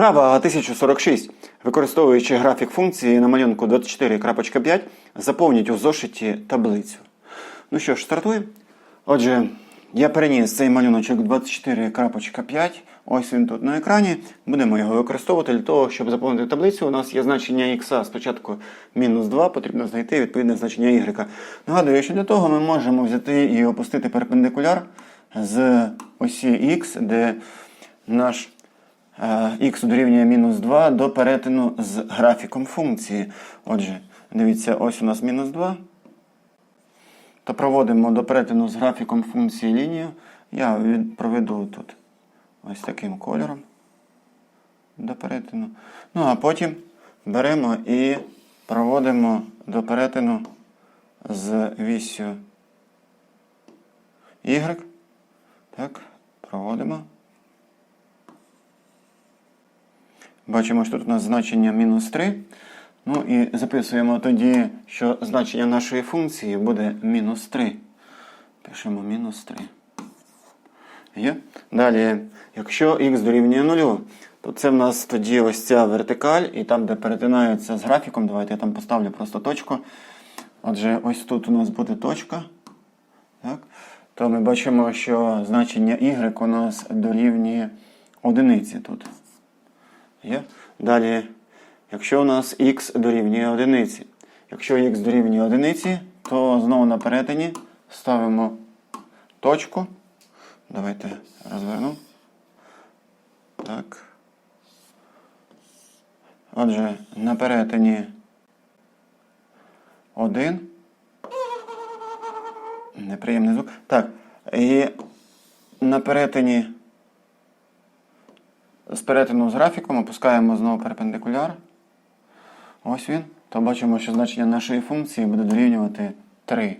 Вправа 1046. Використовуючи графік функції на малюнку 24.5, заповніть у зошиті таблицю. Ну що ж, стартуємо. Отже, я переніс цей малюночок 24.5. Ось він тут на екрані. Будемо його використовувати для того, щоб заповнити таблицю. У нас є значення х спочатку мінус 2, потрібно знайти відповідне значення y. Нагадую, що для того ми можемо взяти і опустити перпендикуляр з осі х, де наш х дорівнює мінус 2 до перетину з графіком функції. Отже, дивіться, ось у нас мінус 2. То проводимо до перетину з графіком функції лінію. Я проведу тут ось таким кольором до перетину. Ну, а потім беремо і проводимо до перетину з вісю Y. Так, проводимо. Бачимо, що тут у нас значення мінус 3. Ну і записуємо тоді, що значення нашої функції буде мінус 3. Пишемо мінус 3. Є? Далі, якщо х дорівнює 0, то це в нас тоді ось ця вертикаль, і там, де перетинається з графіком, давайте я там поставлю просто точку. Отже, ось тут у нас буде точка. Так? То ми бачимо, що значення y у нас дорівнює одиниці тут. Є? Далі, якщо у нас х дорівнює одиниці. Якщо х дорівнює одиниці, то знову на перетині ставимо точку. Давайте розверну. Так. Отже, на перетині 1. Неприємний звук. Так. І на перетині з перетину з графіком опускаємо знову перпендикуляр. Ось він. То бачимо, що значення нашої функції буде дорівнювати 3.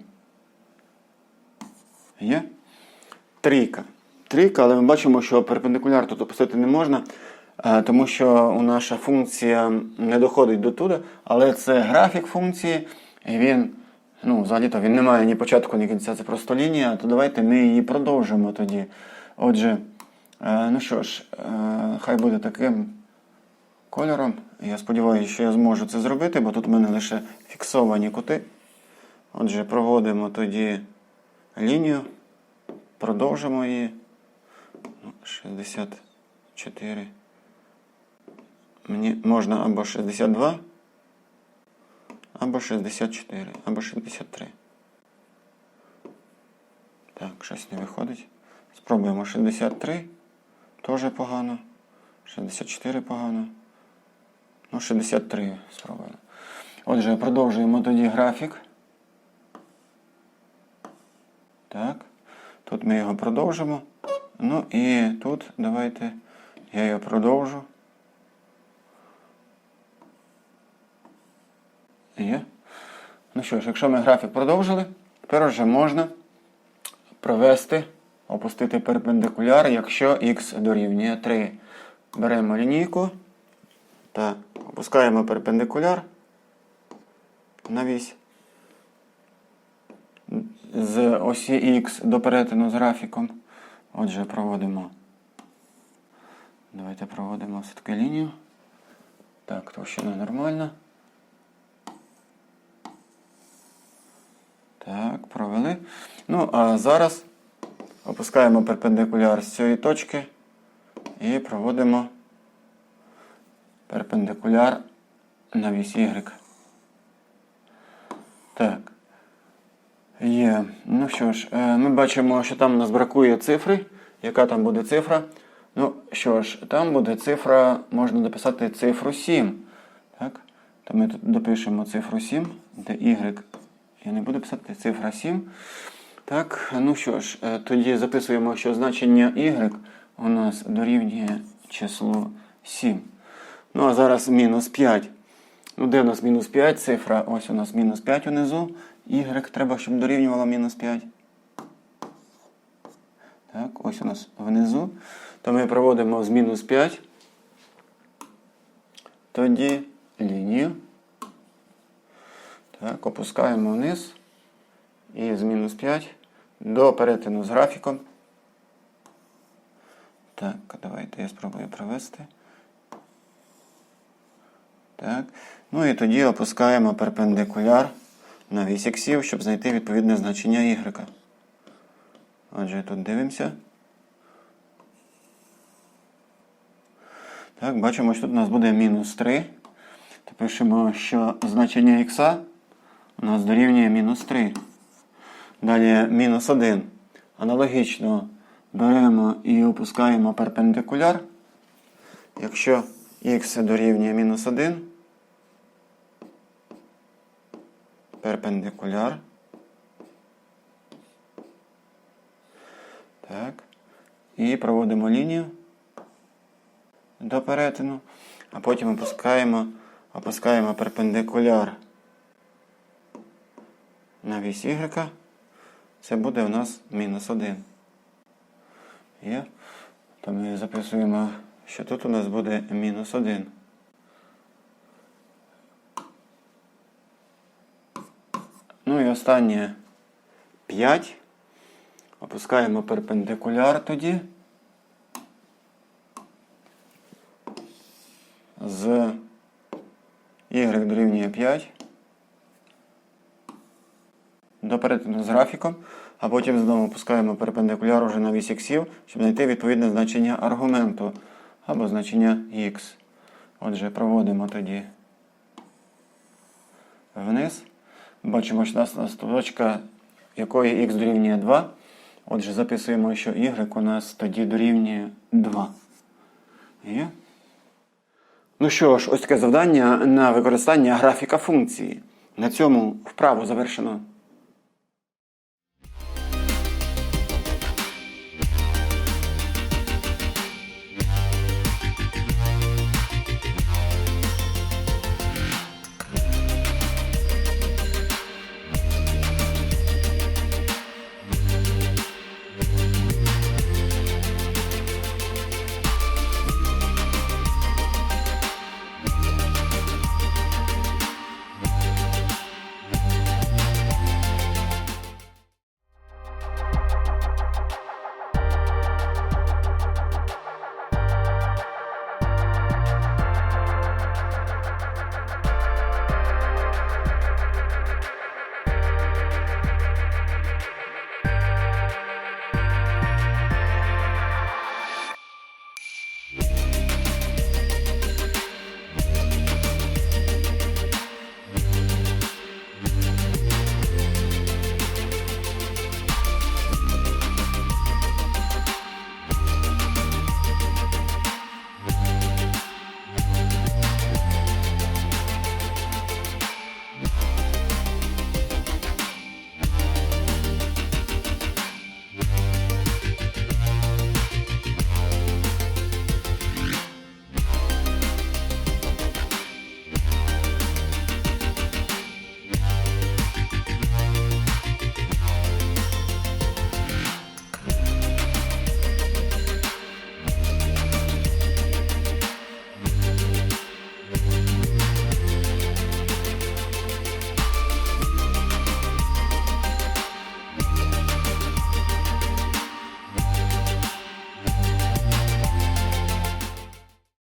Є? Трійка. Трійка, але ми бачимо, що перпендикуляр тут опустити не можна, е, тому що наша функція не доходить до туди, але це графік функції, і він, ну, взагалі-то він не має ні початку, ні кінця, це просто лінія, то давайте ми її продовжимо тоді. Отже, ну що ж, е, хай буде таким кольором. Я сподіваюся, що я зможу це зробити, бо тут у мене лише фіксовані кути. Отже, проводимо тоді лінію. Продовжимо її. Ну, 64. Мені можна або 62, або 64, або 63. Так, щось не виходить. Спробуємо 63. Теж погано. 64 погано. Ну, 63 спробуємо. Отже, продовжуємо тоді графік. Так. Тут ми його продовжимо. Ну і тут давайте я його продовжу. Є. Ну що ж, якщо ми графік продовжили, тепер вже можна провести, опустити перпендикуляр, якщо х дорівнює 3. Беремо лінійку та опускаємо перпендикуляр на вісь з осі Х до перетину з графіком. Отже, проводимо. Давайте проводимо все-таки лінію. Так, товщина нормальна. Так, провели. Ну, а зараз опускаємо перпендикуляр з цієї точки і проводимо перпендикуляр на вісь Y. Так. Є. Ну що ж, е, ми бачимо, що там у нас бракує цифри. Яка там буде цифра? Ну що ж, там буде цифра, можна дописати цифру 7. Так? То ми тут допишемо цифру 7, де y я не буду писати цифра 7. Так, ну що ж, е, тоді записуємо, що значення y у нас дорівнює числу 7. Ну а зараз мінус 5. Ну, де у нас мінус 5 цифра? Ось у нас мінус 5 унизу. Y треба, щоб дорівнювало мінус 5. Так, ось у нас внизу. То ми проводимо з мінус 5. Тоді лінію. Так, опускаємо вниз. І з мінус 5 до перетину з графіком. Так, давайте я спробую провести. Так. Ну і тоді опускаємо перпендикуляр на вісь іксів, щоб знайти відповідне значення y. Отже, тут дивимося. Так, бачимо, що тут у нас буде мінус 3. То пишемо, що значення х у нас дорівнює мінус 3. Далі мінус 1. Аналогічно беремо і опускаємо перпендикуляр. Якщо х дорівнює мінус 1, перпендикуляр. Так. І проводимо лінію до перетину, а потім опускаємо, опускаємо перпендикуляр на вісь y. Це буде у нас мінус 1. Є. То ми записуємо, що тут у нас буде мінус 1. Ну і останнє 5. Опускаємо перпендикуляр тоді. З y дорівнює 5 до перетину з графіком, а потім знову опускаємо перпендикуляр уже на вісь іксів, щоб знайти відповідне значення аргументу або значення х. Отже, проводимо тоді вниз. Бачимо, що у нас точка, якої х дорівнює 2. Отже, записуємо, що y у нас тоді дорівнює 2. Є? Ну що ж, ось таке завдання на використання графіка функції. На цьому вправу завершено.